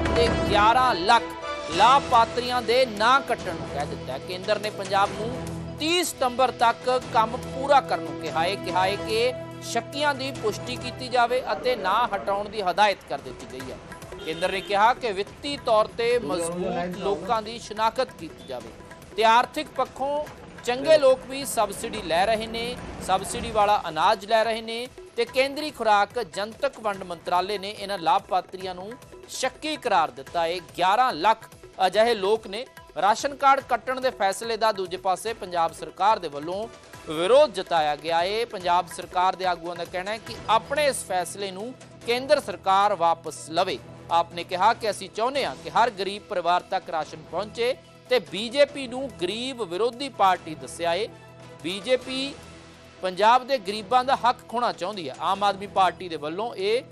ਪੰਜਾਬ ਦੇ 11 ਲੱਖ ਲਾਭਪਾਤਰੀਆਂ ਦੇ ਨਾਂ ਕੱਟਣ ਨੂੰ ਕਹਿ ਦਿੱਤਾ ਹੈ। ਕੇਂਦਰ ਨੇ ਪੰਜਾਬ ਨੂੰ 30 ਸਤੰਬਰ ਤੱਕ ਕੰਮ ਪੂਰਾ ਕਰਨ ਨੂੰ ਕਿਹਾ ਹੈ। ਕਿਹਾ ਹੈ ਕਿ ਸ਼ੱਕੀਆਂ ਦੀ ਪੁਸ਼ਟੀ ਕੀਤੀ ਜਾਵੇ ਅਤੇ ਨਾਂ ਹਟਾਉਣ ਦੀ ਹਦਾਇਤ ਕਰ ਦਿੱਤੀ ਗਈ ਹੈ। ਕੇਂਦਰ ਨੇ ਕਿਹਾ ਕਿ ਵਿੱਤੀ ਤੌਰ ਤੇ ਮਜ਼ਬੂਤ ਲੋਕਾਂ ਦੀ ਸ਼ਨਾਖਤ ਕੀਤੀ ਜਾਵੇ ਤੇ ਆਰਥਿਕ ਪੱਖੋਂ ਚੰਗੇ ਲੋਕ ਵੀ ਸਬਸਿਡੀ ਲੈ ਰਹੇ ਨੇ, ਸਬਸਿਡੀ ਵਾਲਾ ਅਨਾਜ ਲੈ ਰਹੇ ਨੇ ਤੇ ਕੇਂਦਰੀ ਖੁਰਾਕ ਜਨਤਕ ਵੰਡ ਮੰਤਰਾਲੇ ਨੇ ਇਹਨਾਂ ਲਾਭਪਾਤਰੀਆਂ ਨੂੰ ਸ਼ੱਕੀ ਕਰਾਰ ਦਿੱਤਾ। ਹੈ 11 ਲੱਖ ਅਜਿਹੇ ਲੋਕ ਨੇ ਰਾਸ਼ਨ ਕਾਰਡ ਕੱਟਣ ਦੇ ਫੈਸਲੇ ਦਾ ਦੂਜੇ ਪਾਸੇ ਪੰਜਾਬ ਸਰਕਾਰ ਦੇ ਵੱਲੋਂ ਵਿਰੋਧ ਜਤਾਇਆ ਗਿਆ। ਹੈ ਪੰਜਾਬ ਸਰਕਾਰ ਦੇ ਆਗੂਆਂ ਦਾ ਕਹਿਣਾ ਹੈ ਕਿ ਆਪਣੇ ਇਸ ਫੈਸਲੇ ਨੂੰ ਕੇਂਦਰ ਸਰਕਾਰ ਵਾਪਸ ਲਵੇ। ਆਪਨੇ ਕਿਹਾ ਕਿ ਅਸੀਂ ਚਾਹੁੰਦੇ ਹਾਂ ਕਿ ਹਰ ਗਰੀਬ ਪਰਿਵਾਰ ਤੱਕ ਰਾਸ਼ਨ ਪਹੁੰਚੇ ਤੇ ਬੀਜੇਪੀ ਨੂੰ ਗਰੀਬ ਵਿਰੋਧੀ ਪਾਰਟੀ ਦੱਸਿਆ ਏ। ਬੀਜੇਪੀ ਪੰਜਾਬ ਦੇ ਗਰੀਬਾਂ ਦਾ ਹੱਕ ਖੋਣਾ ਚਾਹੁੰਦੀ ਹੈ। ਆਮ ਆਦਮੀ ਪਾਰਟੀ ਦੇ ਵੱਲੋਂ ਇਹ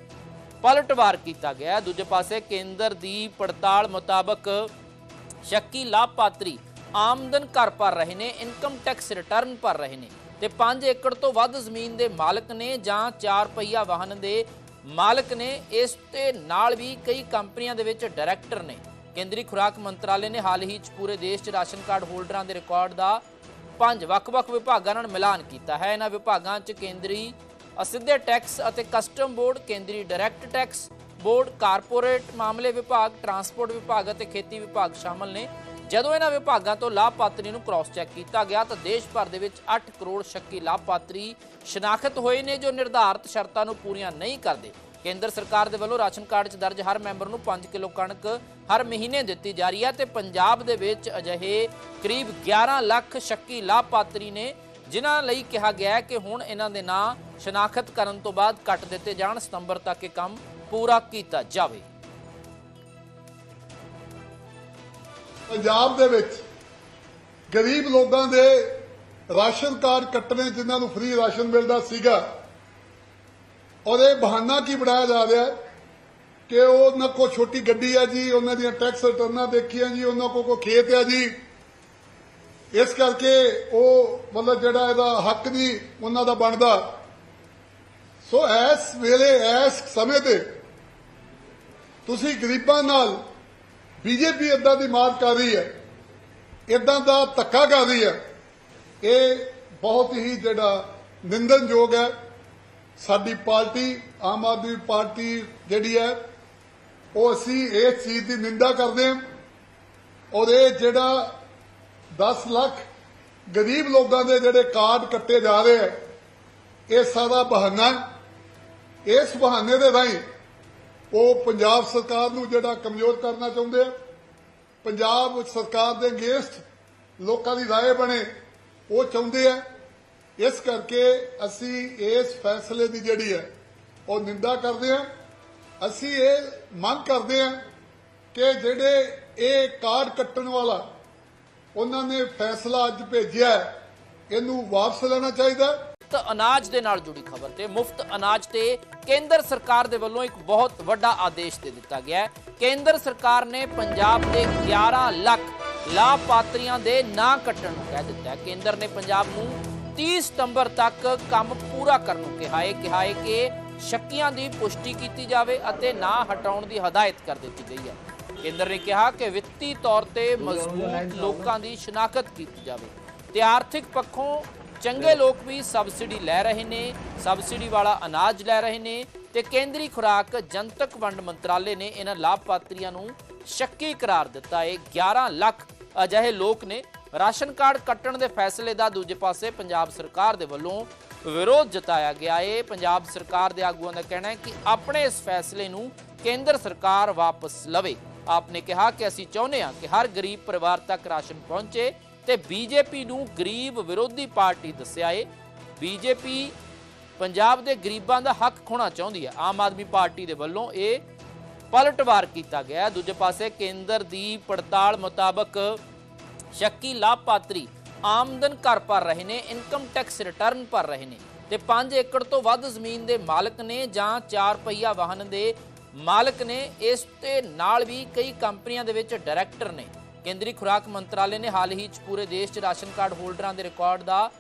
ਪਲਟਵਾਰ ਕੀਤਾ ਗਿਆ ਦੂਜੇ ਪਾਸੇ ਕੇਂਦਰ ਦੀ ਪੜਤਾਲ ਮੁਤਾਬਕ ਸ਼ੱਕੀ ਲਾਭਪਾਤਰੀ ਆਮਦਨ ਕਰ ਭਰ ਰਹੇ ਨੇ, ਇਨਕਮ ਟੈਕਸ ਰਿਟਰਨ ਭਰ ਰਹੇ ਨੇ ਤੇ 5 ਏਕੜ ਤੋਂ ਵੱਧ ਜ਼ਮੀਨ ਦੇ ਮਾਲਕ ਨੇ ਜਾਂ 4 ਪਹੀਆ ਵਾਹਨ ਦੇ ਮਾਲਕ ਨੇ, ਇਸ ਤੇ ਨਾਲ ਵੀ ਕਈ ਕੰਪਨੀਆਂ ਦੇ ਵਿੱਚ ਡਾਇਰੈਕਟਰ ਨੇ। ਕੇਂਦਰੀ ਖੁਰਾਕ ਮੰਤਰਾਲੇ ਨੇ ਹਾਲ ਹੀ ਚ ਪੂਰੇ ਦੇਸ਼ 'ਚ ਰਾਸ਼ਨ ਕਾਰਡ ਹੋਲਡਰਾਂ ਦੇ ਰਿਕਾਰਡ ਦਾ ਪੰਜ ਵੱਖ-ਵੱਖ ਵਿਭਾਗਾਂ ਨਾਲ ਮਿਲਾਨ ਕੀਤਾ ਹੈ। ਇਹਨਾਂ ਵਿਭਾਗਾਂ 'ਚ ਕੇਂਦਰੀ ਅਸਿੱਧੇ ਟੈਕਸ ਅਤੇ ਕਸਟਮ ਬੋਰਡ, ਕੇਂਦਰੀ ਡਾਇਰੈਕਟ ਟੈਕਸ ਬੋਰਡ, ਕਾਰਪੋਰੇਟ ਮਾਮਲੇ ਵਿਭਾਗ, ਟਰਾਂਸਪੋਰਟ ਵਿਭਾਗ ਅਤੇ ਖੇਤੀ ਵਿਭਾਗ ਸ਼ਾਮਲ ਨੇ। ਜਦੋਂ ਇਹਨਾਂ ਵਿਭਾਗਾਂ ਤੋਂ ਲਾਭਪਾਤਰੀ ਨੂੰ ਕ੍ਰਾਸ ਚੈੱਕ ਕੀਤਾ ਗਿਆ ਤਾਂ ਦੇਸ਼ ਭਰ ਦੇ ਵਿੱਚ 8 ਕਰੋੜ ਸ਼ੱਕੀ ਲਾਭਪਾਤਰੀ ਸ਼ਨਾਖਤ ਹੋਏ ਨੇ ਜੋ ਨਿਰਧਾਰਤ ਸ਼ਰਤਾਂ ਨੂੰ ਪੂਰੀਆਂ ਨਹੀਂ ਕਰਦੇ। ਕੇਂਦਰ ਸਰਕਾਰ ਦੇ ਵੱਲੋਂ ਰਾਸ਼ਨ ਕਾਰਡ 'ਚ ਦਰਜ ਹਰ ਮੈਂਬਰ ਨੂੰ 5 ਕਿਲੋ ਕਣਕ ਹਰ ਮਹੀਨੇ ਦਿੱਤੀ ਜਾ ਰਹੀ ਹੈ ਤੇ ਪੰਜਾਬ ਦੇ ਵਿੱਚ ਅਜਿਹੇ ਕਰੀਬ 11 ਲੱਖ ਸ਼ੱਕੀ ਲਾਭਪਾਤਰੀ ਨੇ, ਜਿਨ੍ਹਾਂ ਲਈ ਕਿਹਾ ਗਿਆ ਹੈ ਕਿ ਹੁਣ ਇਹਨਾਂ ਦੇ ਨਾਂ ਸ਼ਨਾਖਤ ਕਰਨ ਤੋਂ ਬਾਅਦ ਕੱਟ ਦਿੱਤੇ ਜਾਣ, ਸਤੰਬਰ ਤੱਕ ਇਹ ਕੰਮ ਪੂਰਾ ਕੀਤਾ ਜਾਵੇ। ਪੰਜਾਬ ਦੇ ਵਿੱਚ ਗਰੀਬ ਲੋਕਾਂ ਦੇ ਰਾਸ਼ਨ ਕਾਰਡ ਕੱਟਣੇ, ਜਿਨ੍ਹਾਂ ਨੂੰ ਫ੍ਰੀ ਰਾਸ਼ਨ ਮਿਲਦਾ ਸੀਗਾ ਔਰ ਇਹ ਬਹਾਨਾ ਕੀ ਬਣਾਇਆ ਜਾ ਰਿਹਾ ਹੈ ਕਿ ਉਹ ਉਹਨਾਂ ਕੋਲ ਛੋਟੀ ਗੱਡੀ ਆ ਜੀ, ਉਹਨਾਂ ਦੀਆਂ ਟੈਕਸ ਰਿਟਰਨਾਂ ਦੇਖੀਆਂ ਜੀ, ਉਹਨਾਂ ਕੋਲ ਕੋਈ ਖੇਤ ਆ ਜੀ। ਇਸ ਕਰਕੇ ਉਹ ਮਤਲਬ ਜਿਹੜਾ ਇਹਦਾ ਹੱਕ ਨਹੀਂ ਉਹਨਾਂ ਦਾ ਬਣਦਾ। ਸੋ ਇਸ ਵੇਲੇ, ਇਸ ਸਮੇਂ ਤੇ ਤੁਸੀਂ ਗਰੀਬਾਂ ਨਾਲ ਬੀਜੇਪੀ ਇਦਾਂ ਦੀ ਮਾਰ ਕਰ ਰਹੀ ਹੈ ਇਦਾਂ ਦਾ ਧੱਕਾ ਕਰ ਰਹੀ ਹੈ, ਇਹ ਬਹੁਤ ਹੀ ਜਿਹੜਾ ਨਿੰਦਨਯੋਗ ਹੈ। ਸਾਡੀ ਪਾਰਟੀ, ਆਮ ਆਦਮੀ ਪਾਰਟੀ ਜਿਹੜੀ ਹੈ, ਉਹ ਅਸੀਂ ਇਸ ਚੀਜ਼ ਦੀ ਨਿੰਦਾ ਕਰਦੇ ਹਾਂ ਔਰ ਇਹ ਜਿਹੜਾ 10 ਲੱਖ ਗਰੀਬ ਲੋਕਾਂ ਦੇ ਜਿਹੜੇ ਕਾਰਡ ਕੱਟੇ ਜਾ ਰਹੇ ਹੈ, ਇਹ ਸਾਰਾ ਬਹਾਨਾ ਇਸ ਬਹਾਨੇ ਦੇ ਰਾਹੀਂ ਉਹ ਪੰਜਾਬ ਸਰਕਾਰ ਨੂੰ ਜਿਹੜਾ ਕਮਜ਼ੋਰ ਕਰਨਾ ਚਾਹੁੰਦੇ ਆ, ਪੰਜਾਬ ਸਰਕਾਰ ਦੇ ਅਗੇਂਸਟ ਲੋਕਾਂ ਦੀ ਰਾਏ ਬਣੇ, ਉਹ ਚਾਹੁੰਦੇ ਆ ਇਸ ਕਰਕੇ ਅਸੀਂ ਇਸ ਫੈਸਲੇ ਦੀ ਜਿਹੜੀ ਹੈ, ਉਹ ਨਿੰਦਾ ਕਰਦੇ ਹਾਂ। ਅਸੀਂ ਇਹ ਮੰਗ ਕਰਦੇ ਹਾਂ ਕਿ ਜਿਹੜੇ ਇਹ ਕਾਰਡ ਕੱਟਣ ਵਾਲਾ, ਉਹਨਾਂ ਨੇ ਫੈਸਲਾ ਅੱਜ ਭੇਜਿਆ ਇਹਨੂੰ ਵਾਪਸ ਲੈਣਾ ਚਾਹੀਦਾ ਮੁਫਤ ਅਨਾਜ ਦੇ ਨਾਲ ਜੁੜੀ ਖਬਰ ਤੇ ਮੁਫਤ ਅਨਾਜ ਤੇ ਕੇਂਦਰ ਸਰਕਾਰ ਦੇ ਵੱਲੋਂ ਇੱਕ ਬਹੁਤ ਵੱਡਾ ਆਦੇਸ਼ ਦੇ ਦਿੱਤਾ ਗਿਆ ਹੈ। ਕੇਂਦਰ ਸਰਕਾਰ ਨੇ ਪੰਜਾਬ ਦੇ 11 ਲੱਖ ਲਾਭਪਾਤਰੀਆਂ ਦੇ ਨਾਂ ਕੱਟਣ ਨੂੰ ਕਹਿ ਦਿੱਤਾ ਹੈ। ਕੇਂਦਰ ਨੇ ਪੰਜਾਬ ਨੂੰ 30 ਸਤੰਬਰ ਤੱਕ ਕੰਮ ਪੂਰਾ ਕਰਨ ਨੂੰ ਕਿਹਾ। ਹੈ ਕਿਹਾ ਹੈ ਕਿ ਸ਼ੱਕੀਆਂ ਦੀ ਪੁਸ਼ਟੀ ਕੀਤੀ ਜਾਵੇ ਅਤੇ ਨਾ ਹਟਾਉਣ ਦੀ ਹਦਾਇਤ ਕਰ ਦਿੱਤੀ ਗਈ ਹੈ। ਕੇਂਦਰ ਨੇ ਕਿਹਾ ਕਿ ਵਿੱਤੀ ਤੌਰ ਤੇ ਮਜ਼ਬੂਤ ਲੋਕਾਂ ਦੀ ਸ਼ਨਾਖਤ ਕੀਤੀ ਜਾਵੇ। ਤੇ ਆਰਥਿਕ ਪੱਖੋਂ ਚੰਗੇ ਲੋਕ ਵੀ ਸਬਸਿਡੀ ਲੈ ਰਹੇ ਨੇ, ਸਬਸਿਡੀ ਵਾਲਾ ਅਨਾਜ ਲੈ ਰਹੇ ਨੇ ਤੇ ਕੇਂਦਰੀ ਖੁਰਾਕ, ਜਨਤਕ ਵੰਡ ਮੰਤਰਾਲੇ ਨੇ ਇਹਨਾਂ ਲਾਭਪਾਤਰੀਆਂ ਨੂੰ ਸ਼ੱਕੀ ਕਰਾਰ ਦਿੱਤਾ। ਹੈ 11 ਲੱਖ ਅਜਿਹੇ ਲੋਕ ਨੇ ਰਾਸ਼ਨ ਕਾਰਡ ਕੱਟਣ ਦੇ ਫੈਸਲੇ ਦਾ ਦੂਜੇ ਪਾਸੇ ਪੰਜਾਬ ਸਰਕਾਰ ਦੇ ਵੱਲੋਂ ਵਿਰੋਧ ਜਤਾਇਆ ਗਿਆ ਹੈ ਪੰਜਾਬ ਸਰਕਾਰ ਦੇ ਆਗੂਆਂ ਦਾ ਕਹਿਣਾ ਹੈ ਕਿ ਆਪਣੇ ਇਸ ਫੈਸਲੇ ਨੂੰ ਕੇਂਦਰ ਸਰਕਾਰ ਵਾਪਸ ਲਵੇ। ਆਪਨੇ ਕਿਹਾ ਕਿ ਅਸੀਂ ਚਾਹੁੰਦੇ ਹਾਂ ਕਿ ਹਰ ਗਰੀਬ ਪਰਿਵਾਰ ਤੱਕ ਰਾਸ਼ਨ ਪਹੁੰਚੇ ਤੇ ਬੀਜੇਪੀ ਨੂੰ ਗਰੀਬ ਵਿਰੋਧੀ ਪਾਰਟੀ ਦੱਸਿਆ ਏ। ਬੀਜੇਪੀ ਪੰਜਾਬ ਦੇ ਗਰੀਬਾਂ ਦਾ ਹੱਕ ਖੋਣਾ ਚਾਹੁੰਦੀ ਹੈ। ਆਮ ਆਦਮੀ ਪਾਰਟੀ ਦੇ ਵੱਲੋਂ ਇਹ ਪਲਟਵਾਰ ਕੀਤਾ ਗਿਆ ਦੂਜੇ ਪਾਸੇ ਕੇਂਦਰ ਦੀ ਪੜਤਾਲ ਮੁਤਾਬਕ ਸ਼ੱਕੀ ਲਾਭਪਾਤਰੀ ਆਮਦਨ ਕਰ ਭਰ ਰਹੇ ਨੇ ਇਨਕਮ ਟੈਕਸ ਰਿਟਰਨ ਭਰ ਰਹੇ ਨੇ ਤੇ 5 ਏਕੜ ਤੋਂ ਵੱਧ ਜ਼ਮੀਨ ਦੇ ਮਾਲਕ ਨੇ ਜਾਂ 4 ਪਹੀਆ ਵਾਹਨ ਦੇ ਮਾਲਕ ਨੇ, ਇਸ ਤੇ ਨਾਲ ਵੀ ਕਈ ਕੰਪਨੀਆਂ ਦੇ ਵਿੱਚ ਡਾਇਰੈਕਟਰ ਨੇ। ਕੇਂਦਰੀ ਖੁਰਾਕ ਮੰਤਰਾਲੇ ਨੇ ਹਾਲ ਹੀ ਚ ਪੂਰੇ ਦੇਸ਼ 'ਚ ਰਾਸ਼ਨ ਕਾਰਡ ਹੋਲਡਰਾਂ ਦੇ ਰਿਕਾਰਡ ਦਾ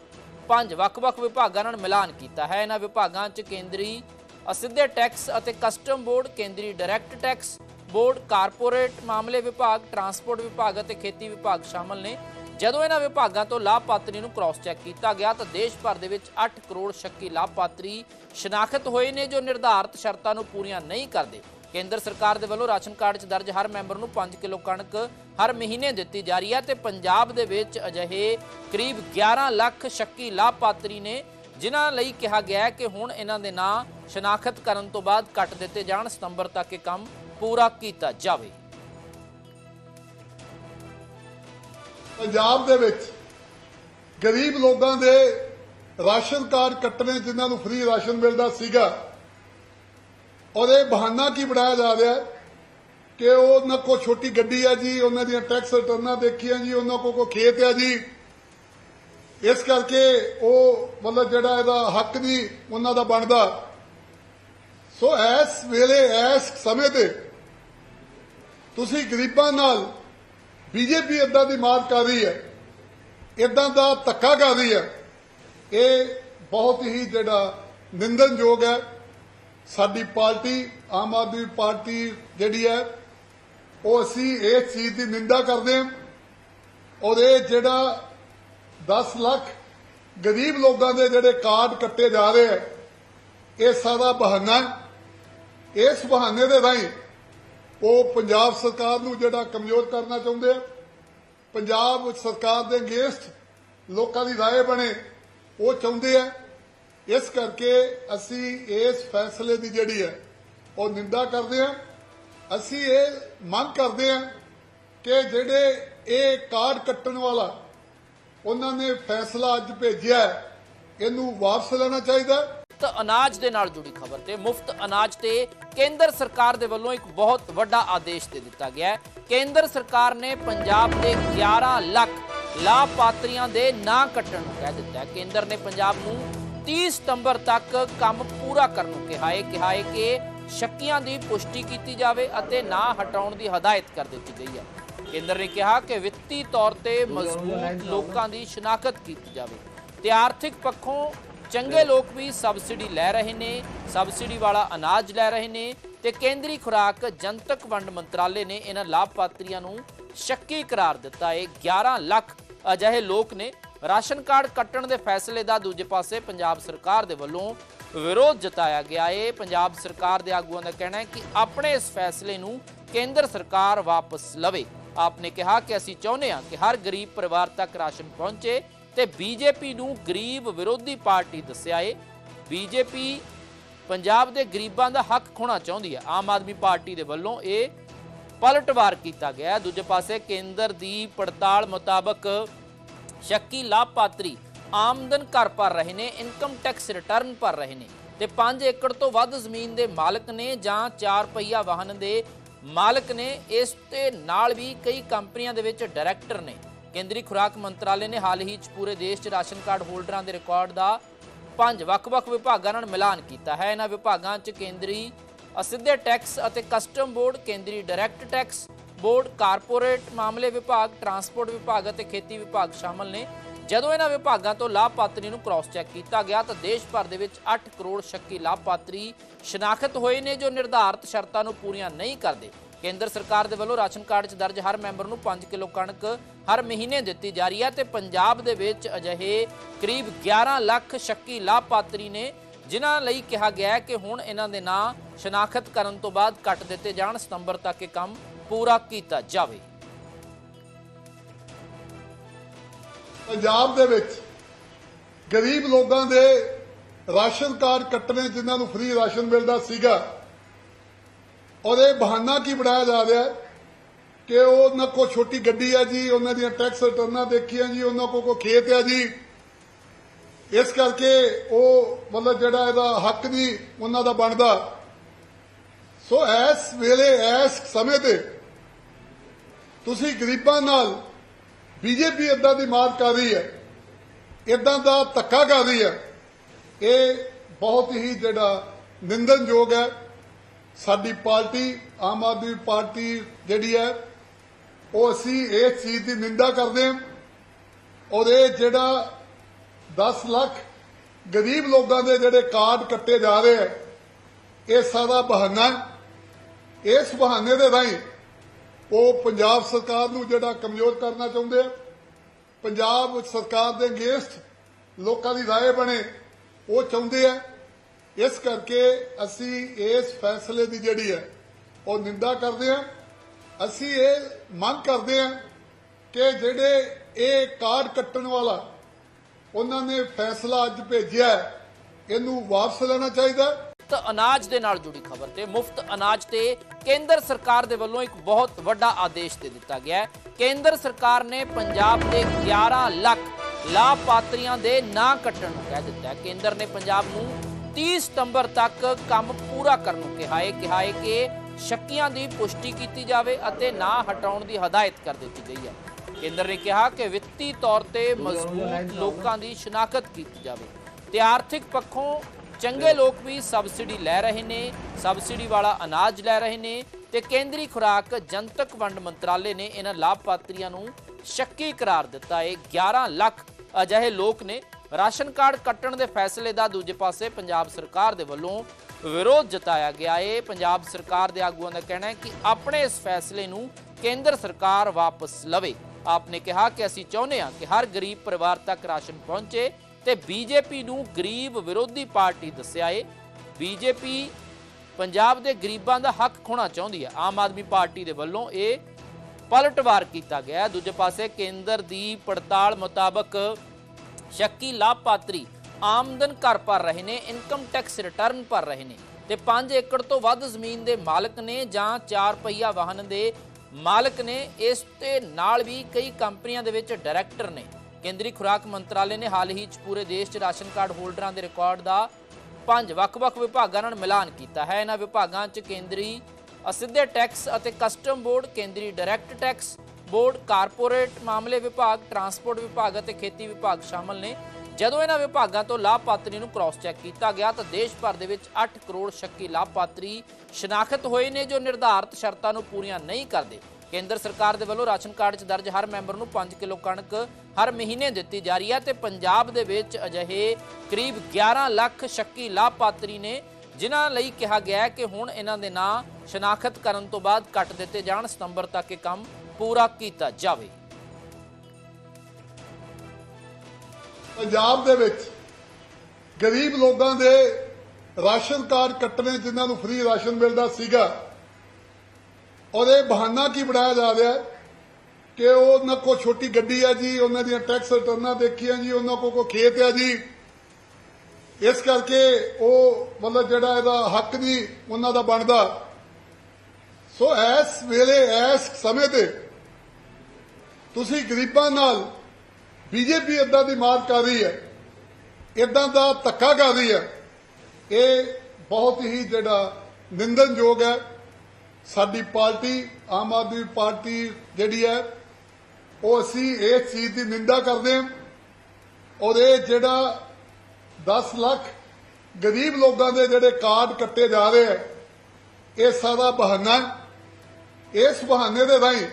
ਪੰਜ ਵੱਖ-ਵੱਖ ਵਿਭਾਗਾਂ ਨਾਲ ਮਿਲਾਨ ਕੀਤਾ ਹੈ। ਇਹਨਾਂ ਵਿਭਾਗਾਂ 'ਚ ਕੇਂਦਰੀ ਅਸਿੱਧੇ ਟੈਕਸ ਅਤੇ ਕਸਟਮ ਬੋਰਡ ਕੇਂਦਰੀ ਡਾਇਰੈਕਟ ਟੈਕਸ ਬੋਰਡ ਕਾਰਪੋਰੇਟ ਮਾਮਲੇ ਵਿਭਾਗ, ਟਰਾਂਸਪੋਰਟ ਵਿਭਾਗ ਅਤੇ ਖੇਤੀ ਵਿਭਾਗ ਸ਼ਾਮਲ ਨੇ। ਜਦੋਂ ਇਹਨਾਂ ਵਿਭਾਗਾਂ ਤੋਂ ਲਾਭਪਾਤਰੀ ਨੂੰ ਕ੍ਰਾਸ ਚੈੱਕ ਕੀਤਾ ਗਿਆ ਤਾਂ ਦੇਸ਼ ਭਰ ਦੇ ਵਿੱਚ 8 ਕਰੋੜ ਸ਼ੱਕੀ ਲਾਭਪਾਤਰੀ ਸ਼ਨਾਖਤ ਹੋਏ ਨੇ ਜੋ ਨਿਰਧਾਰਤ ਸ਼ਰਤਾਂ ਨੂੰ ਪੂਰੀਆਂ ਨਹੀਂ ਕਰਦੇ। ਕੇਂਦਰ ਸਰਕਾਰ ਦੇ ਵੱਲੋਂ ਰਾਸ਼ਨ ਕਾਰਡ 'ਚ ਦਰਜ ਹਰ ਮੈਂਬਰ ਨੂੰ 5 ਕਿਲੋ ਕਣਕ ਹਰ ਮਹੀਨੇ ਦਿੱਤੀ ਜਾ ਰਹੀ ਹੈ ਤੇ ਪੰਜਾਬ ਦੇ ਵਿੱਚ ਅਜਿਹੇ ਕਰੀਬ 11 ਲੱਖ ਸ਼ੱਕੀ ਲਾਭਪਾਤਰੀ ਨੇ, ਜਿਨ੍ਹਾਂ ਲਈ ਕਿਹਾ ਗਿਆ ਕਿ ਹੁਣ ਇਹਨਾਂ ਦੇ ਨਾਂ ਸ਼ਨਾਖਤ ਕਰਨ ਤੋਂ ਬਾਅਦ ਕੱਟ ਦਿੱਤੇ ਜਾਣ। ਸਤੰਬਰ ਤੱਕ ਇਹ ਕੰਮ ਪੂਰਾ ਕੀਤਾ ਜਾਵੇ। ਪੰਜਾਬ ਦੇ ਵਿੱਚ ਗਰੀਬ ਲੋਕਾਂ ਦੇ ਰਾਸ਼ਨ ਕਾਰਡ ਕੱਟਣੇ ਜਿਨ੍ਹਾਂ ਨੂੰ ਫ੍ਰੀ ਰਾਸ਼ਨ ਮਿਲਦਾ ਸੀਗਾ, ਔਰ ਇਹ ਬਹਾਨਾ ਕੀ ਬਣਾਇਆ ਜਾ ਰਿਹਾ ਕਿ ਉਹਨਾਂ ਕੋ ਛੋਟੀ ਗੱਡੀ ਆ ਜੀ, ਉਹਨਾਂ ਦੀਆਂ ਟੈਕਸ ਰਿਟਰਨਾਂ ਦੇਖੀਆਂ ਜੀ, ਉਹਨਾਂ ਕੋ ਕੋ ਖੇਤ ਆ ਜੀ। ਇਸ ਕਰਕੇ ਉਹ ਮਤਲਬ ਜਿਹੜਾ ਇਹਦਾ ਹੱਕ ਨਹੀਂ ਉਹਨਾਂ ਦਾ ਬਣਦਾ। ਸੋ ਇਸ ਵੇਲੇ, ਇਸ ਸਮੇਂ ਤੇ ਤੁਸੀਂ ਗਰੀਬਾਂ ਨਾਲ ਬੀਜੇਪੀ ਇਦਾਂ ਦੀ ਮਾਰ ਕਰ ਰਹੀ ਹੈ ਇਦਾਂ ਦਾ ਧੱਕਾ ਕਰ ਰਹੀ ਹੈ, ਇਹ ਬਹੁਤ ਹੀ ਜਿਹੜਾ ਨਿੰਦਨਯੋਗ ਹੈ। ਸਾਡੀ ਪਾਰਟੀ, ਆਮ ਆਦਮੀ ਪਾਰਟੀ ਜਿਹੜੀ ਹੈ, ਉਹ ਅਸੀਂ ਇਸ ਚੀਜ਼ ਦੀ ਨਿੰਦਾ ਕਰਦੇ ਹਾਂ ਔਰ ਇਹ ਜਿਹੜਾ 10 ਲੱਖ ਗਰੀਬ ਲੋਕਾਂ ਦੇ ਜਿਹੜੇ ਕਾਰਡ ਕੱਟੇ ਜਾ ਰਹੇ ਹੈ, ਇਹ ਸਾਰਾ ਬਹਾਨਾ ਇਸ ਬਹਾਨੇ ਦੇ ਰਾਹੀਂ ਉਹ ਪੰਜਾਬ ਸਰਕਾਰ ਨੂੰ ਜਿਹੜਾ ਕਮਜ਼ੋਰ ਕਰਨਾ ਚਾਹੁੰਦੇ ਆ, ਪੰਜਾਬ ਸਰਕਾਰ ਦੇ ਅਗੇਂਸਟ ਲੋਕਾਂ ਦੀ ਰਾਏ ਬਣੇ, ਉਹ ਚਾਹੁੰਦੇ ਆ। ਇਸ ਕਰਕੇ ਅਸੀਂ ਇਸ ਫੈਸਲੇ ਦੀ ਜਿਹੜੀ ਹੈ, ਉਹ ਨਿੰਦਾ ਕਰਦੇ ਆ। ਅਸੀਂ ਇਹ ਮੰਗ ਕਰਦੇ ਆ ਕਿ ਜਿਹੜੇ ਇਹ ਕਾਰਡ ਕੱਟਣ ਵਾਲਾ, ਉਹਨਾਂ ਨੇ ਫੈਸਲਾ ਅੱਜ ਭੇਜਿਆ ਇਹਨੂੰ ਵਾਪਸ ਲੈਣਾ ਚਾਹੀਦਾ। ਮੁਫਤ ਅਨਾਜ ਦੇ ਨਾਲ ਜੁੜੀ ਖਬਰ ਤੇ ਮੁਫਤ ਅਨਾਜ ਤੇ ਕੇਂਦਰ ਸਰਕਾਰ ਦੇ ਵੱਲੋਂ ਇੱਕ ਬਹੁਤ ਵੱਡਾ ਆਦੇਸ਼ ਦੇ ਦਿੱਤਾ ਗਿਆ ਹੈ। ਕੇਂਦਰ ਸਰਕਾਰ ਨੇ ਪੰਜਾਬ ਦੇ 11 ਲੱਖ ਲਾਭਪਾਤਰੀਆਂ ਦੇ ਨਾਂ ਕੱਟਣ ਨੂੰ ਕਹਿ ਦਿੱਤਾ ਹੈ। ਕੇਂਦਰ ਨੇ ਪੰਜਾਬ ਨੂੰ 30 ਸਤੰਬਰ ਤੱਕ ਕੰਮ ਪੂਰਾ ਕਰਨ ਨੂੰ ਕਿਹਾ ਹੈ। ਕਿਹਾ ਹੈ ਕਿ ਸ਼ੱਕੀਆਂ ਦੀ ਪੁਸ਼ਟੀ ਕੀਤੀ ਜਾਵੇ ਅਤੇ ਨਾਂ ਹਟਾਉਣ ਦੀ ਹਦਾਇਤ ਕਰ ਦਿੱਤੀ ਗਈ ਹੈ। ਕੇਂਦਰ ਨੇ ਕਿਹਾ ਕਿ ਵਿੱਤੀ ਤੌਰ ਤੇ ਮਜ਼ਬੂਤ ਲੋਕਾਂ ਦੀ ਸ਼ਨਾਖਤ ਕੀਤੀ ਜਾਵੇ ਤੇ ਆਰਥਿਕ ਪੱਖੋਂ ਚੰਗੇ ਲੋਕ ਵੀ ਸਬਸਿਡੀ ਲੈ ਰਹੇ ਨੇ, ਸਬਸਿਡੀ ਵਾਲਾ ਅਨਾਜ ਲੈ ਰਹੇ ਨੇ ਤੇ ਕੇਂਦਰੀ ਖੁਰਾਕ ਜਨਤਕ ਵੰਡ ਮੰਤਰਾਲੇ ਨੇ ਇਹਨਾਂ ਲਾਭਪਾਤਰੀਆਂ ਨੂੰ ਸ਼ੱਕੀ ਕਰਾਰ ਦਿੱਤਾ। ਹੈ 11 ਲੱਖ ਅਜਿਹੇ ਲੋਕ ਨੇ, ਰਾਸ਼ਨ ਕਾਰਡ ਕੱਟਣ ਦੇ ਫੈਸਲੇ ਦਾ ਦੂਜੇ ਪਾਸੇ ਪੰਜਾਬ ਸਰਕਾਰ ਦੇ ਵੱਲੋਂ ਵਿਰੋਧ ਜਤਾਇਆ ਗਿਆ। ਹੈ ਪੰਜਾਬ ਸਰਕਾਰ ਦੇ ਆਗੂਆਂ ਦਾ ਕਹਿਣਾ ਹੈ ਕਿ ਆਪਣੇ ਇਸ ਫੈਸਲੇ ਨੂੰ ਕੇਂਦਰ ਸਰਕਾਰ ਵਾਪਸ ਲਵੇ। ਆਪਨੇ ਕਿਹਾ ਕਿ ਅਸੀਂ ਚਾਹੁੰਦੇ ਹਾਂ ਕਿ ਹਰ ਗਰੀਬ ਪਰਿਵਾਰ ਤੱਕ ਰਾਸ਼ਨ ਪਹੁੰਚੇ ਤੇ ਬੀਜੇਪੀ ਨੂੰ ਗਰੀਬ ਵਿਰੋਧੀ ਪਾਰਟੀ ਦੱਸਿਆ ਏ। ਬੀਜੇਪੀ ਪੰਜਾਬ ਦੇ ਗਰੀਬਾਂ ਦਾ ਹੱਕ ਖੋਣਾ ਚਾਹੁੰਦੀ ਹੈ। ਆਮ ਆਦਮੀ ਪਾਰਟੀ ਦੇ ਵੱਲੋਂ ਇਹ ਪਲਟਵਾਰ ਕੀਤਾ ਗਿਆ ਹੈ। ਦੂਜੇ ਪਾਸੇ ਕੇਂਦਰ ਦੀ ਪੜਤਾਲ ਮੁਤਾਬਕ ਸ਼ੱਕੀ ਲਾਭਪਾਤਰੀ ਆਮਦਨ ਕਰ ਭਰ ਰਹੇ ਨੇ, ਇਨਕਮ ਟੈਕਸ ਰਿਟਰਨ ਭਰ ਰਹੇ ਨੇ ਤੇ 5 ਏਕੜ ਤੋਂ ਵੱਧ ਜ਼ਮੀਨ ਦੇ ਮਾਲਕ ਨੇ ਜਾਂ 4 ਪਹੀਆ ਵਾਹਨ ਦੇ ਮਾਲਕ ਨੇ, ਇਸ ਦੇ ਨਾਲ ਵੀ ਕਈ ਕੰਪਨੀਆਂ ਦੇ ਵਿੱਚ ਡਾਇਰੈਕਟਰ ਨੇ। ਕੇਂਦਰੀ ਖੁਰਾਕ ਮੰਤਰਾਲੇ ਨੇ ਹਾਲ ਹੀ ਚ ਪੂਰੇ ਦੇਸ਼ 'ਚ ਰਾਸ਼ਨ ਕਾਰਡ ਹੋਲਡਰਾਂ ਦੇ ਰਿਕਾਰਡ ਦਾ ਪੰਜ ਵੱਖ-ਵੱਖ ਵਿਭਾਗਾਂ ਨਾਲ ਮਿਲਾਨ ਕੀਤਾ ਹੈ। ਇਹਨਾਂ ਵਿਭਾਗਾਂ 'ਚ ਕੇਂਦਰੀ ਅਸਿੱਧੇ ਟੈਕਸ ਅਤੇ ਕਸਟਮ ਬੋਰਡ, ਕੇਂਦਰੀ ਡਾਇਰੈਕਟ ਟੈਕਸ ਬੋਰਡ, ਕਾਰਪੋਰੇਟ ਮਾਮਲੇ ਵਿਭਾਗ, ਟਰਾਂਸਪੋਰਟ ਵਿਭਾਗ ਅਤੇ ਖੇਤੀ ਵਿਭਾਗ ਸ਼ਾਮਲ ਨੇ। ਜਦੋਂ ਇਹਨਾਂ ਵਿਭਾਗਾਂ ਤੋਂ ਲਾਭਪਾਤਰੀ ਨੂੰ ਕ੍ਰਾਸ ਚੈੱਕ ਕੀਤਾ ਗਿਆ ਤਾਂ ਦੇਸ਼ ਭਰ ਦੇ ਵਿੱਚ 8 ਕਰੋੜ ਸ਼ੱਕੀ ਲਾਭਪਾਤਰੀ ਸ਼ਨਾਖਤ ਹੋਏ ਨੇ ਜੋ ਨਿਰਧਾਰਤ ਸ਼ਰਤਾਂ ਨੂੰ ਪੂਰੀਆਂ ਨਹੀਂ ਕਰਦੇ। ਕੇਂਦਰ ਸਰਕਾਰ ਦੇ ਵੱਲੋਂ ਰਾਸ਼ਨ ਕਾਰਡ 'ਚ ਦਰਜ ਹਰ ਮੈਂਬਰ ਨੂੰ 5 ਕਿਲੋ ਕਣਕ ਹਰ ਮਹੀਨੇ ਦਿੱਤੀ ਜਾ ਰਹੀ ਹੈ ਤੇ ਪੰਜਾਬ ਦੇ ਵਿੱਚ ਅਜਿਹੇ ਕਰੀਬ 11 ਲੱਖ ਸ਼ੱਕੀ ਲਾਭਪਾਤਰੀ ਨੇ, ਜਿਨ੍ਹਾਂ ਲਈ ਕਿਹਾ ਗਿਆ ਹੈ ਕਿ ਹੁਣ ਇਹਨਾਂ ਦੇ ਨਾਂ ਸ਼ਨਾਖਤ ਕਰਨ ਤੋਂ ਬਾਅਦ ਕੱਟ ਦਿੱਤੇ ਜਾਣ, ਸਤੰਬਰ ਤੱਕ ਇਹ ਕੰਮ ਪੂਰਾ ਕੀਤਾ ਜਾਵੇ। ਪੰਜਾਬ ਦੇ ਵਿੱਚ ਗਰੀਬ ਲੋਕਾਂ ਦੇ ਰਾਸ਼ਨ ਕਾਰਡ ਕੱਟਣੇ, ਜਿਨ੍ਹਾਂ ਨੂੰ ਫ੍ਰੀ ਰਾਸ਼ਨ ਮਿਲਦਾ ਸੀਗਾ ਔਰ ਇਹ ਬਹਾਨਾ ਕੀ ਬਣਾਇਆ ਜਾ ਰਿਹਾ ਹੈ ਕਿ ਉਹਨਾਂ ਕੋ ਛੋਟੀ ਗੱਡੀ ਆ ਜੀ, ਉਹਨਾਂ ਦੀਆਂ ਟੈਕਸ ਰਿਟਰਨਾਂ ਦੇਖੀਆਂ ਜੀ, ਉਹਨਾਂ ਕੋ ਕੋ ਖੇਤ ਆ ਜੀ। ਇਸ ਕਰਕੇ ਉਹ ਮਤਲਬ ਜਿਹੜਾ ਇਹਦਾ ਹੱਕ ਨਹੀਂ ਉਹਨਾਂ ਦਾ ਬਣਦਾ। ਸੋ ਇਸ ਵੇਲੇ, ਇਸ ਸਮੇਂ ਤੇ ਤੁਸੀਂ ਗਰੀਬਾਂ ਨਾਲ ਬੀਜੇਪੀ ਇਦਾਂ ਦੀ ਮਾਰ ਕਰ ਰਹੀ ਹੈ ਇਦਾਂ ਦਾ ਧੱਕਾ ਕਰ ਰਹੀ ਹੈ, ਇਹ ਬਹੁਤ ਹੀ ਜਿਹੜਾ ਨਿੰਦਨਯੋਗ ਹੈ। ਸਾਡੀ ਪਾਰਟੀ, ਆਮ ਆਦਮੀ ਪਾਰਟੀ ਜਿਹੜੀ ਹੈ, ਉਹ ਅਸੀਂ ਇਸ ਚੀਜ਼ ਦੀ ਨਿੰਦਾ ਕਰਦੇ ਹਾਂ। ਔਰ ਇਹ ਜਿਹੜਾ 10 ਲੱਖ ਗਰੀਬ ਲੋਕਾਂ ਦੇ ਜਿਹੜੇ ਕਾਰਡ ਕੱਟੇ ਜਾ ਰਹੇ ਹੈ, ਇਹ ਸਾਰਾ ਬਹਾਨਾ ਇਸ ਬਹਾਨੇ ਦੇ ਰਾਹੀਂ ਉਹ ਪੰਜਾਬ ਸਰਕਾਰ ਨੂੰ ਜਿਹੜਾ ਕਮਜ਼ੋਰ ਕਰਨਾ ਚਾਹੁੰਦੇ ਆ ਪੰਜਾਬ ਸਰਕਾਰ ਦੇ ਅਗੇਂਸਟ ਲੋਕਾਂ ਦੀ ਰਾਏ ਬਣੇ, ਉਹ ਚਾਹੁੰਦੇ ਆ ਇਸ ਕਰਕੇ ਅਸੀਂ ਇਸ ਫੈਸਲੇ ਦੀ ਜਿਹੜੀ ਹੈ, ਉਹ ਨਿੰਦਾ ਕਰਦੇ ਹਾਂ। ਅਸੀਂ ਇਹ ਮੰਗ ਕਰਦੇ ਹਾਂ ਕਿ ਜਿਹੜੇ ਇਹ ਕਾਰਡ ਕੱਟਣ ਵਾਲਾ, ਉਹਨਾਂ ਨੇ ਫੈਸਲਾ ਅੱਜ ਭੇਜਿਆ ਇਹਨੂੰ ਵਾਪਸ ਲੈਣਾ ਚਾਹੀਦਾ ਹੈ। ਮੁਫਤ ਅਨਾਜ ਦੇ ਨਾਲ ਜੁੜੀ ਖਬਰ ਤੇ ਮੁਫਤ ਅਨਾਜ ਤੇ ਕੇਂਦਰ ਸਰਕਾਰ ਦੇ ਵੱਲੋਂ ਇੱਕ ਬਹੁਤ ਵੱਡਾ ਆਦੇਸ਼ ਦੇ ਦਿੱਤਾ ਗਿਆ ਹੈ। ਕੇਂਦਰ ਸਰਕਾਰ ਨੇ ਪੰਜਾਬ ਦੇ 11 ਲੱਖ ਲਾਭਪਾਤਰੀਆਂ ਦੇ ਨਾਂ ਕੱਟਣ ਨੂੰ ਕਹਿ ਦਿੱਤਾ ਹੈ। ਕੇਂਦਰ ਨੇ ਪੰਜਾਬ ਨੂੰ 30 ਸਤੰਬਰ ਤੱਕ ਕੰਮ ਪੂਰਾ ਕਰਨ ਨੂੰ ਕਿਹਾ। ਹੈ ਕਿਹਾ ਹੈ ਕਿ ਸ਼ੱਕੀਆਂ ਦੀ ਪੁਸ਼ਟੀ ਕੀਤੀ ਜਾਵੇ ਅਤੇ ਨਾ ਹਟਾਉਣ ਦੀ ਹਦਾਇਤ ਕਰ ਦਿੱਤੀ ਗਈ ਹੈ। ਕੇਂਦਰ ਨੇ ਕਿਹਾ ਕਿ ਵਿੱਤੀ ਤੌਰ ਤੇ ਮਜ਼ਬੂਤ ਲੋਕਾਂ ਦੀ ਸ਼ਨਾਖਤ ਕੀਤੀ ਜਾਵੇ। ਤੇ ਆਰਥਿਕ ਪੱਖੋਂ ਚੰਗੇ ਲੋਕ ਵੀ ਸਬਸਿਡੀ ਲੈ ਰਹੇ ਨੇ, ਸਬਸਿਡੀ ਵਾਲਾ ਅਨਾਜ ਲੈ ਰਹੇ ਨੇ ਤੇ ਕੇਂਦਰੀ ਖੁਰਾਕ ਜਨਤਕ ਵੰਡ ਮੰਤਰਾਲੇ ਨੇ ਇਹਨਾਂ ਲਾਭਪਾਤਰੀਆਂ ਨੂੰ ਸ਼ੱਕੀ ਕਰਾਰ ਦਿੱਤਾ। ਹੈ 11 ਲੱਖ ਅਜਿਹੇ ਲੋਕ ਨੇ ਰਾਸ਼ਨ ਕਾਰਡ ਕੱਟਣ ਦੇ ਫੈਸਲੇ ਦਾ ਦੂਜੇ ਪਾਸੇ ਪੰਜਾਬ ਸਰਕਾਰ ਦੇ ਵੱਲੋਂ ਵਿਰੋਧ ਜਤਾਇਆ ਗਿਆ ਹੈ ਪੰਜਾਬ ਸਰਕਾਰ ਦੇ ਆਗੂਆਂ ਦਾ ਕਹਿਣਾ ਹੈ ਕਿ ਆਪਣੇ ਇਸ ਫੈਸਲੇ ਨੂੰ ਕੇਂਦਰ ਸਰਕਾਰ ਵਾਪਸ ਲਵੇ। ਆਪਨੇ ਕਿਹਾ ਕਿ ਅਸੀਂ ਚਾਹੁੰਦੇ ਹਾਂ ਕਿ ਹਰ ਗਰੀਬ ਪਰਿਵਾਰ ਤੱਕ ਰਾਸ਼ਨ ਪਹੁੰਚੇ ਤੇ ਬੀਜੇਪੀ ਨੂੰ ਗਰੀਬ ਵਿਰੋਧੀ ਪਾਰਟੀ ਦੱਸਿਆ ਏ। ਬੀਜੇਪੀ ਪੰਜਾਬ ਦੇ ਗਰੀਬਾਂ ਦਾ ਹੱਕ ਖੋਣਾ ਚਾਹੁੰਦੀ ਹੈ। ਆਮ ਆਦਮੀ ਪਾਰਟੀ ਦੇ ਵੱਲੋਂ ਇਹ ਪਲਟਵਾਰ ਕੀਤਾ ਗਿਆ ਦੂਜੇ ਪਾਸੇ ਕੇਂਦਰ ਦੀ ਪੜਤਾਲ ਮੁਤਾਬਕ ਸ਼ੱਕੀ ਲਾਭਪਾਤਰੀ ਆਮਦਨ ਕਰ ਭਰ ਰਹੇ ਨੇ ਇਨਕਮ ਟੈਕਸ ਰਿਟਰਨ ਭਰ ਰਹੇ ਨੇ ਤੇ 5 ਏਕੜ ਤੋਂ ਵੱਧ ਜ਼ਮੀਨ ਦੇ ਮਾਲਕ ਨੇ ਜਾਂ 4 ਪਹੀਆ ਵਾਹਨ ਦੇ ਮਾਲਕ ਨੇ, ਇਸ ਤੇ ਨਾਲ ਵੀ ਕਈ ਕੰਪਨੀਆਂ ਦੇ ਵਿੱਚ ਡਾਇਰੈਕਟਰ ਨੇ। ਕੇਂਦਰੀ ਖੁਰਾਕ ਮੰਤਰਾਲੇ ਨੇ ਹਾਲ ਹੀ ਚ ਪੂਰੇ ਦੇਸ਼ 'ਚ ਰਾਸ਼ਨ ਕਾਰਡ ਹੋਲਡਰਾਂ ਦੇ ਰਿਕਾਰਡ ਦਾ ਪੰਜ ਵੱਖ-ਵੱਖ ਵਿਭਾਗਾਂ ਨਾਲ ਮਿਲਾਨ ਕੀਤਾ ਹੈ। ਇਹਨਾਂ ਵਿਭਾਗਾਂ 'ਚ ਕੇਂਦਰੀ ਅਸਿੱਧੇ ਟੈਕਸ ਅਤੇ ਕਸਟਮ ਬੋਰਡ ਕੇਂਦਰੀ ਡਾਇਰੈਕਟ ਟੈਕਸ ਬੋਰਡ ਕਾਰਪੋਰੇਟ ਮਾਮਲੇ ਵਿਭਾਗ, ਟਰਾਂਸਪੋਰਟ ਵਿਭਾਗ ਅਤੇ ਖੇਤੀ ਵਿਭਾਗ ਸ਼ਾਮਲ ਨੇ। ਜਦੋਂ ਇਹਨਾਂ ਵਿਭਾਗਾਂ ਤੋਂ ਲਾਭਪਾਤਰੀ ਨੂੰ ਕ੍ਰਾਸ ਚੈੱਕ ਕੀਤਾ ਗਿਆ ਤਾਂ ਦੇਸ਼ ਭਰ ਦੇ ਵਿੱਚ 8 ਕਰੋੜ ਸ਼ੱਕੀ ਲਾਭਪਾਤਰੀ ਸ਼ਨਾਖਤ ਹੋਏ ਨੇ ਜੋ ਨਿਰਧਾਰਤ ਸ਼ਰਤਾਂ ਨੂੰ ਪੂਰੀਆਂ ਨਹੀਂ ਕਰਦੇ। ਕੇਂਦਰ ਸਰਕਾਰ ਦੇ ਵੱਲੋਂ ਰਾਸ਼ਨ ਕਾਰਡ 'ਚ ਦਰਜ ਹਰ ਮੈਂਬਰ ਨੂੰ 5 ਕਿਲੋ ਕਣਕ ਹਰ ਮਹੀਨੇ ਦਿੱਤੀ ਜਾ ਰਹੀ ਹੈ ਤੇ ਪੰਜਾਬ ਦੇ ਵਿੱਚ ਅਜਿਹੇ ਕਰੀਬ 11 ਲੱਖ ਸ਼ੱਕੀ ਲਾਭਪਾਤਰੀ ਨੇ, ਜਿਨ੍ਹਾਂ ਲਈ ਕਿਹਾ ਗਿਆ ਹੈ ਕਿ ਹੁਣ ਇਹਨਾਂ ਦੇ ਨਾਂ ਸ਼ਨਾਖਤ ਕਰਨ ਤੋਂ ਬਾਅਦ ਕੱਟ ਦਿੱਤੇ ਜਾਣ। ਸਤੰਬਰ ਤੱਕ ਇਹ ਕੰਮ ਪੂਰਾ ਕੀਤਾ ਜਾਵੇ। ਪੰਜਾਬ ਦੇ ਵਿੱਚ ਗਰੀਬ ਲੋਕਾਂ ਦੇ ਰਾਸ਼ਨ ਕਾਰਡ ਕੱਟਣੇ ਜਿਨ੍ਹਾਂ ਨੂੰ ਫ੍ਰੀ ਰਾਸ਼ਨ ਮਿਲਦਾ ਸੀਗਾ, ਔਰ ਇਹ ਬਹਾਨਾ ਕੀ ਬਣਾਇਆ ਜਾ ਰਿਹਾ ਕਿ ਉਹਨਾਂ ਕੋ ਛੋਟੀ ਗੱਡੀ ਆ ਜੀ, ਉਹਨਾਂ ਦੀਆਂ ਟੈਕਸ ਰਿਟਰਨਾਂ ਦੇਖੀਆਂ ਜੀ, ਉਹਨਾਂ ਕੋ ਕੋ ਖੇਤ ਆ ਜੀ। ਇਸ ਕਰਕੇ ਉਹ ਮਤਲਬ ਜਿਹੜਾ ਇਹਦਾ ਹੱਕ ਨਹੀਂ ਉਹਨਾਂ ਦਾ ਬਣਦਾ। ਸੋ ਇਸ ਵੇਲੇ, ਇਸ ਸਮੇਂ ਤੇ ਤੁਸੀਂ ਗਰੀਬਾਂ ਨਾਲ ਬੀਜੇਪੀ ਇਦਾਂ ਦੀ ਮਾਰ ਕਰ ਰਹੀ ਹੈ ਇਦਾਂ ਦਾ ਧੱਕਾ ਕਰ ਰਹੀ ਹੈ, ਇਹ ਬਹੁਤ ਹੀ ਜਿਹੜਾ ਨਿੰਦਨਯੋਗ ਹੈ। ਸਾਡੀ ਪਾਰਟੀ, ਆਮ ਆਦਮੀ ਪਾਰਟੀ ਜਿਹੜੀ ਹੈ, ਉਹ ਅਸੀਂ ਇਸ ਚੀਜ਼ ਦੀ ਨਿੰਦਾ ਕਰਦੇ ਹਾਂ ਔਰ ਇਹ ਜਿਹੜਾ 10 ਲੱਖ ਗਰੀਬ ਲੋਕਾਂ ਦੇ ਜਿਹੜੇ ਕਾਰਡ ਕੱਟੇ ਜਾ ਰਹੇ ਹੈ, ਇਹ ਸਾਰਾ ਬਹਾਨਾ ਇਸ ਬਹਾਨੇ ਦੇ ਰਾਹੀਂ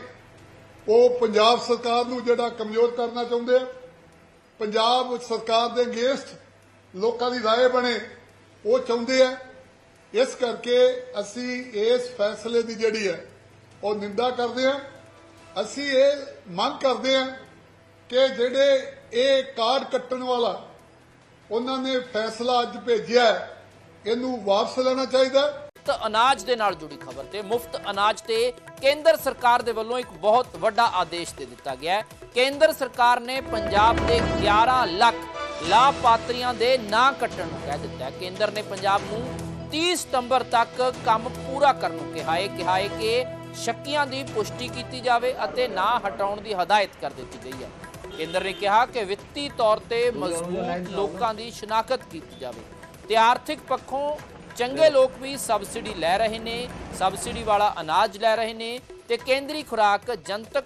ਉਹ ਪੰਜਾਬ ਸਰਕਾਰ ਨੂੰ ਜਿਹੜਾ ਕਮਜ਼ੋਰ ਕਰਨਾ ਚਾਹੁੰਦੇ ਆ, ਪੰਜਾਬ ਸਰਕਾਰ ਦੇ ਅਗੇਂਸਟ ਲੋਕਾਂ ਦੀ ਰਾਏ ਬਣੇ, ਉਹ ਚਾਹੁੰਦੇ ਆ, ਇਸ ਕਰਕੇ ਅਸੀਂ ਇਸ ਫੈਸਲੇ ਦੀ ਜਿਹੜੀ ਹੈ, ਉਹ ਨਿੰਦਾ ਕਰਦੇ ਆ। ਅਸੀਂ ਇਹ ਮੰਗ ਕਰਦੇ ਆ ਕਿ ਜਿਹੜੇ ਇਹ ਕਾਰਡ ਕੱਟਣ ਵਾਲਾ, ਉਹਨਾਂ ਨੇ ਫੈਸਲਾ ਅੱਜ ਭੇਜਿਆ ਇਹਨੂੰ ਵਾਪਸ ਲੈਣਾ ਚਾਹੀਦਾ ਮੁਫਤ ਅਨਾਜ ਦੇ ਨਾਲ ਜੁੜੀ ਖਬਰ ਤੇ ਮੁਫਤ ਅਨਾਜ ਤੇ ਕੇਂਦਰ ਸਰਕਾਰ ਦੇ ਵੱਲੋਂ ਇੱਕ ਬਹੁਤ ਵੱਡਾ ਆਦੇਸ਼ ਦੇ ਦਿੱਤਾ ਗਿਆ ਹੈ। ਕੇਂਦਰ ਸਰਕਾਰ ਨੇ ਪੰਜਾਬ ਦੇ 11 ਲੱਖ ਲਾਭਪਾਤਰੀਆਂ ਦੇ ਨਾਂ ਕੱਟਣ ਨੂੰ ਕਹਿ ਦਿੱਤਾ ਹੈ। ਕੇਂਦਰ ਨੇ ਪੰਜਾਬ ਨੂੰ 30 ਸਤੰਬਰ ਤੱਕ ਕੰਮ ਪੂਰਾ ਕਰਨ ਨੂੰ ਕਿਹਾ ਹੈ। ਕਿਹਾ ਹੈ ਕਿ ਸ਼ੱਕੀਆਂ ਦੀ ਪੁਸ਼ਟੀ ਕੀਤੀ ਜਾਵੇ ਅਤੇ ਨਾਂ ਹਟਾਉਣ ਦੀ ਹਦਾਇਤ ਕਰ ਦਿੱਤੀ ਗਈ ਹੈ। ਕੇਂਦਰ ਨੇ ਕਿਹਾ ਕਿ ਵਿੱਤੀ ਤੌਰ ਤੇ ਮਜ਼ਬੂਤ ਲੋਕਾਂ ਦੀ ਸ਼ਨਾਖਤ ਕੀਤੀ ਜਾਵੇ ਤੇ ਆਰਥਿਕ ਪੱਖੋਂ ਚੰਗੇ ਲੋਕ ਵੀ ਸਬਸਿਡੀ ਲੈ ਰਹੇ ਨੇ, ਸਬਸਿਡੀ ਵਾਲਾ ਅਨਾਜ ਲੈ ਰਹੇ ਨੇ ਤੇ ਕੇਂਦਰੀ ਖੁਰਾਕ ਜਨਤਕ